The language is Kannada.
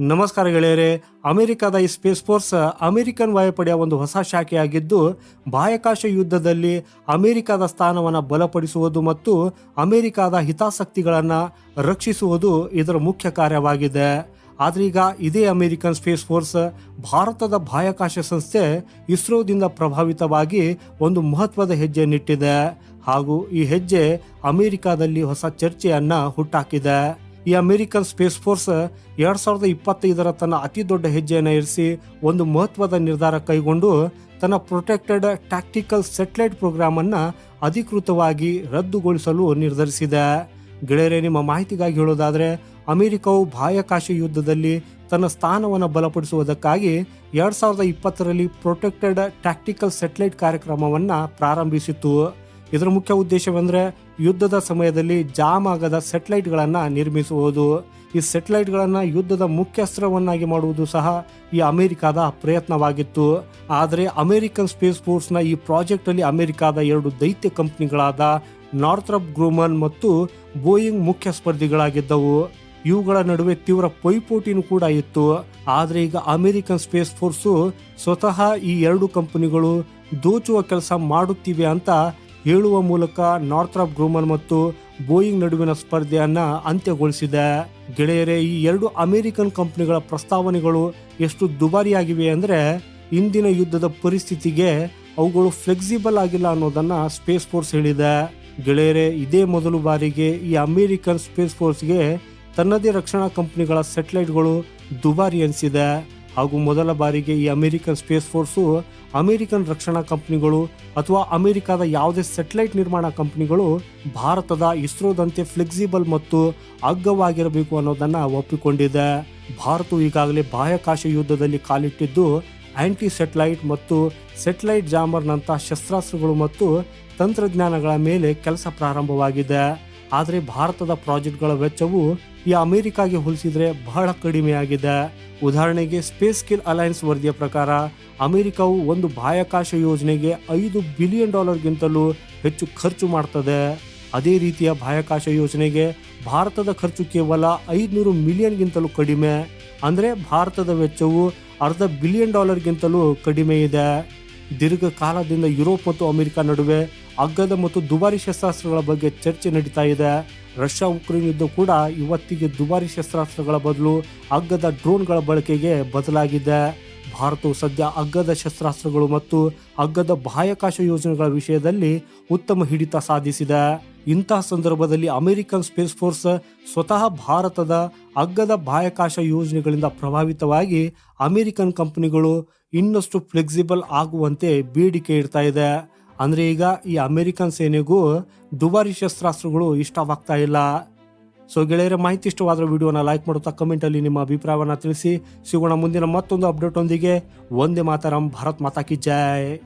ನಮಸ್ಕಾರ ಗೆಳೆಯರೆ. ಅಮೆರಿಕದ ಈ ಸ್ಪೇಸ್ ಫೋರ್ಸ್ ಅಮೆರಿಕನ್ ವಾಯುಪಡೆಯ ಒಂದು ಹೊಸ ಶಾಖೆಯಾಗಿದ್ದು, ಬಾಹ್ಯಾಕಾಶ ಯುದ್ಧದಲ್ಲಿ ಅಮೆರಿಕದ ಸ್ಥಾನವನ್ನು ಬಲಪಡಿಸುವುದು ಮತ್ತು ಅಮೆರಿಕದ ಹಿತಾಸಕ್ತಿಗಳನ್ನು ರಕ್ಷಿಸುವುದು ಇದರ ಮುಖ್ಯ ಕಾರ್ಯವಾಗಿದೆ. ಆದ್ರೆ ಈಗ ಇದೇ ಅಮೆರಿಕನ್ ಸ್ಪೇಸ್ ಫೋರ್ಸ್ ಭಾರತದ ಬಾಹ್ಯಾಕಾಶ ಸಂಸ್ಥೆ ಇಸ್ರೋದಿಂದ ಪ್ರಭಾವಿತವಾಗಿ ಒಂದು ಮಹತ್ವದ ಹೆಜ್ಜೆಯನ್ನಿಟ್ಟಿದೆ. ಹಾಗೂ ಈ ಹೆಜ್ಜೆ ಅಮೆರಿಕಾದಲ್ಲಿ ಹೊಸ ಚರ್ಚೆಯನ್ನು ಹುಟ್ಟಾಕಿದೆ. ಈ ಅಮೆರಿಕನ್ ಸ್ಪೇಸ್ ಫೋರ್ಸ್ ಎರಡ್ ಸಾವಿರದ ಇಪ್ಪತ್ತೈದರ ತನ್ನ ಅತಿ ದೊಡ್ಡ ಹೆಜ್ಜೆಯನ್ನು ಇರಿಸಿ ಒಂದು ಮಹತ್ವದ ನಿರ್ಧಾರ ಕೈಗೊಂಡು ತನ್ನ ಪ್ರೊಟೆಕ್ಟೆಡ್ ಟ್ಯಾಕ್ಟಿಕಲ್ ಸೆಟಲೈಟ್ ಪ್ರೋಗ್ರಾಮ್ ಅನ್ನ ಅಧಿಕೃತವಾಗಿ ರದ್ದುಗೊಳಿಸಲು ನಿರ್ಧರಿಸಿದೆ. ಗೆಳೆಯರೆ, ನಿಮ್ಮ ಮಾಹಿತಿಗಾಗಿ ಹೇಳೋದಾದರೆ, ಅಮೆರಿಕವು ಬಾಹ್ಯಾಕಾಶ ಯುದ್ಧದಲ್ಲಿ ತನ್ನ ಸ್ಥಾನವನ್ನು ಬಲಪಡಿಸುವುದಕ್ಕಾಗಿ ಎರಡ್ ಸಾವಿರದ ಇಪ್ಪತ್ತರಲ್ಲಿ ಪ್ರೊಟೆಕ್ಟೆಡ್ ಟ್ಯಾಕ್ಟಿಕಲ್ ಸೆಟಲೈಟ್ ಕಾರ್ಯಕ್ರಮವನ್ನ ಪ್ರಾರಂಭಿಸಿತು ಇದರ ಮುಖ್ಯ ಉದ್ದೇಶವೆಂದರೆ ಯುದ್ಧದ ಸಮಯದಲ್ಲಿ ಜಾಮ್ ಆಗದ ಸೆಟಲೈಟ್ಗಳನ್ನು ನಿರ್ಮಿಸುವುದು. ಈ ಸೆಟಲೈಟ್ಗಳನ್ನು ಯುದ್ಧದ ಮುಖ್ಯಸ್ತ್ರವನ್ನಾಗಿ ಮಾಡುವುದು ಸಹ ಈ ಅಮೆರಿಕದ ಪ್ರಯತ್ನವಾಗಿತ್ತು. ಆದರೆ ಅಮೆರಿಕನ್ ಸ್ಪೇಸ್ ಫೋರ್ಸ್ನ ಈ ಪ್ರಾಜೆಕ್ಟಲ್ಲಿ ಅಮೆರಿಕದ ಎರಡು ದೈತ್ಯ ಕಂಪನಿಗಳಾದ ನಾರ್ಥ್ರಪ್ ಗ್ರೂಮನ್ ಮತ್ತು ಬೋಯಿಂಗ್ ಮುಖ್ಯ ಸ್ಪರ್ಧಿಗಳಾಗಿದ್ದವು. ಇವುಗಳ ನಡುವೆ ತೀವ್ರ ಪೈಪೋಟಿನೂ ಕೂಡ ಇತ್ತು. ಆದರೆ ಈಗ ಅಮೆರಿಕನ್ ಸ್ಪೇಸ್ ಫೋರ್ಸು ಸ್ವತಃ ಈ ಎರಡು ಕಂಪನಿಗಳು ದೋಚುವ ಕೆಲಸ ಮಾಡುತ್ತಿವೆ ಅಂತ ಹೇಳುವ ಮೂಲಕ ನಾರ್ಥ್ರಾಪ್ ಗ್ರೂಮನ್ ಮತ್ತು ಬೋಯಿಂಗ್ ನಡುವಿನ ಸ್ಪರ್ಧೆಯನ್ನ ಅಂತ್ಯಗೊಳಿಸಿದೆ. ಗೆಳೆಯರೇ, ಈ ಎರಡು ಅಮೆರಿಕನ್ ಕಂಪನಿಗಳ ಪ್ರಸ್ತಾವನೆಗಳು ಎಷ್ಟು ದುಬಾರಿಯಾಗಿವೆ ಅಂದ್ರೆ ಇಂದಿನ ಯುದ್ಧದ ಪರಿಸ್ಥಿತಿಗೆ ಅವುಗಳು ಫ್ಲೆಕ್ಸಿಬಲ್ ಆಗಿಲ್ಲ ಅನ್ನೋದನ್ನ ಸ್ಪೇಸ್ ಫೋರ್ಸ್ ಹೇಳಿದೆ. ಗೆಳೆಯರೇ, ಇದೇ ಮೊದಲು ಬಾರಿಗೆ ಈ ಅಮೆರಿಕನ್ ಸ್ಪೇಸ್ ಫೋರ್ಸ್ಗೆ ತನ್ನದೇ ರಕ್ಷಣಾ ಕಂಪನಿಗಳ ಸೆಟಲೈಟ್ಗಳು ದುಬಾರಿ ಎನಿಸಿದೆ ಹಾಗೂ ಮೊದಲ ಬಾರಿಗೆ ಈ ಅಮೆರಿಕನ್ ಸ್ಪೇಸ್ ಫೋರ್ಸು ಅಮೆರಿಕನ್ ರಕ್ಷಣಾ ಕಂಪನಿಗಳು ಅಥವಾ ಅಮೆರಿಕದ ಯಾವುದೇ ಸೆಟಲೈಟ್ ನಿರ್ಮಾಣ ಕಂಪನಿಗಳು ಭಾರತದ ಇಸ್ರೋದಂತೆ ಫ್ಲೆಕ್ಸಿಬಲ್ ಮತ್ತು ಅಗ್ಗವಾಗಿರಬೇಕು ಅನ್ನೋದನ್ನು ಒಪ್ಪಿಕೊಂಡಿದೆ. ಭಾರತವು ಈಗಾಗಲೇ ಬಾಹ್ಯಾಕಾಶ ಯುದ್ಧದಲ್ಲಿ ಕಾಲಿಟ್ಟಿದ್ದು ಆಂಟಿ ಸೆಟಲೈಟ್ ಮತ್ತು ಸೆಟಲೈಟ್ ಜಾಮರ್ನಂತಹ ಶಸ್ತ್ರಾಸ್ತ್ರಗಳು ಮತ್ತು ತಂತ್ರಜ್ಞಾನಗಳ ಮೇಲೆ ಕೆಲಸ ಪ್ರಾರಂಭವಾಗಿದೆ. ಆದರೆ ಭಾರತದ ಪ್ರಾಜೆಕ್ಟ್ಗಳ ವೆಚ್ಚವು ಈ ಅಮೆರಿಕಾಗೆ ಹೋಲಿಸಿದರೆ ಬಹಳ ಕಡಿಮೆಯಾಗಿದೆ. ಉದಾಹರಣೆಗೆ ಸ್ಪೇಸ್ ಸ್ಕಿಲ್ ಅಲಯನ್ಸ್ ವರದಿಯ ಪ್ರಕಾರ ಅಮೆರಿಕವು ಒಂದು ಬಾಹ್ಯಾಕಾಶ ಯೋಜನೆಗೆ ಐದು ಬಿಲಿಯನ್ ಡಾಲರ್ಗಿಂತಲೂ ಹೆಚ್ಚು ಖರ್ಚು ಮಾಡ್ತದೆ. ಅದೇ ರೀತಿಯ ಬಾಹ್ಯಾಕಾಶ ಯೋಜನೆಗೆ ಭಾರತದ ಖರ್ಚು ಕೇವಲ ಐದುನೂರು ಮಿಲಿಯನ್ಗಿಂತಲೂ ಕಡಿಮೆ. ಅಂದರೆ ಭಾರತದ ವೆಚ್ಚವು ಅರ್ಧ ಬಿಲಿಯನ್ ಡಾಲರ್ಗಿಂತಲೂ ಕಡಿಮೆ ಇದೆ. ದೀರ್ಘಕಾಲದಿಂದ ಯುರೋಪ್ ಮತ್ತು ಅಮೆರಿಕ ನಡುವೆ ಅಗ್ಗದ ಮತ್ತು ದುಬಾರಿ ಶಸ್ತ್ರಾಸ್ತ್ರಗಳ ಬಗ್ಗೆ ಚರ್ಚೆ ನಡೀತಾ ಇದೆ. ರಷ್ಯಾ ಉಕ್ರೇನ್ ಯುದ್ಧ ಕೂಡ ಇವತ್ತಿಗೆ ದುಬಾರಿ ಶಸ್ತ್ರಾಸ್ತ್ರಗಳ ಬದಲು ಅಗ್ಗದ ಡ್ರೋನ್ಗಳ ಬಳಕೆಗೆ ಬದಲಾಗಿದೆ. ಭಾರತವು ಸದ್ಯ ಅಗ್ಗದ ಶಸ್ತ್ರಾಸ್ತ್ರಗಳು ಮತ್ತು ಅಗ್ಗದ ಬಾಹ್ಯಾಕಾಶ ಯೋಜನೆಗಳ ವಿಷಯದಲ್ಲಿ ಉತ್ತಮ ಹಿಡಿತ ಸಾಧಿಸಿದೆ. ಇಂತಹ ಸಂದರ್ಭದಲ್ಲಿ ಅಮೆರಿಕನ್ ಸ್ಪೇಸ್ ಫೋರ್ಸ್ ಸ್ವತಃ ಭಾರತದ ಅಗ್ಗದ ಬಾಹ್ಯಾಕಾಶ ಯೋಜನೆಗಳಿಂದ ಪ್ರಭಾವಿತವಾಗಿ ಅಮೆರಿಕನ್ ಕಂಪನಿಗಳು ಇನ್ನಷ್ಟು ಫ್ಲೆಕ್ಸಿಬಲ್ ಆಗುವಂತೆ ಬೇಡಿಕೆ ಇಡ್ತಾ ಇದೆ. ಅಂದ್ರೆ ಈಗ ಈ ಅಮೆರಿಕನ್ ಸೇನೆಗೂ ದುಬಾರಿ ಶಸ್ತ್ರಾಸ್ತ್ರಗಳು ಇಷ್ಟವಾಗ್ತಾ ಇಲ್ಲ. ಸೊ ಗೆಳೆಯರ, ಮಾಹಿತಿ ಇಷ್ಟವಾದ ವಿಡಿಯೋನ ಲೈಕ್ ಮಾಡುತ್ತಾ ಕಮೆಂಟಲ್ಲಿ ನಿಮ್ಮ ಅಭಿಪ್ರಾಯವನ್ನು ತಿಳಿಸಿ. ಸಿಗೋಣ ಮುಂದಿನ ಮತ್ತೊಂದು ಅಪ್ಡೇಟ್ ಒಂದಿಗೆ. ಒಂದೇ ಮಾತಾರಂ, ಭಾರತ್ ಮಾತಾ ಕಿ ಜೈ.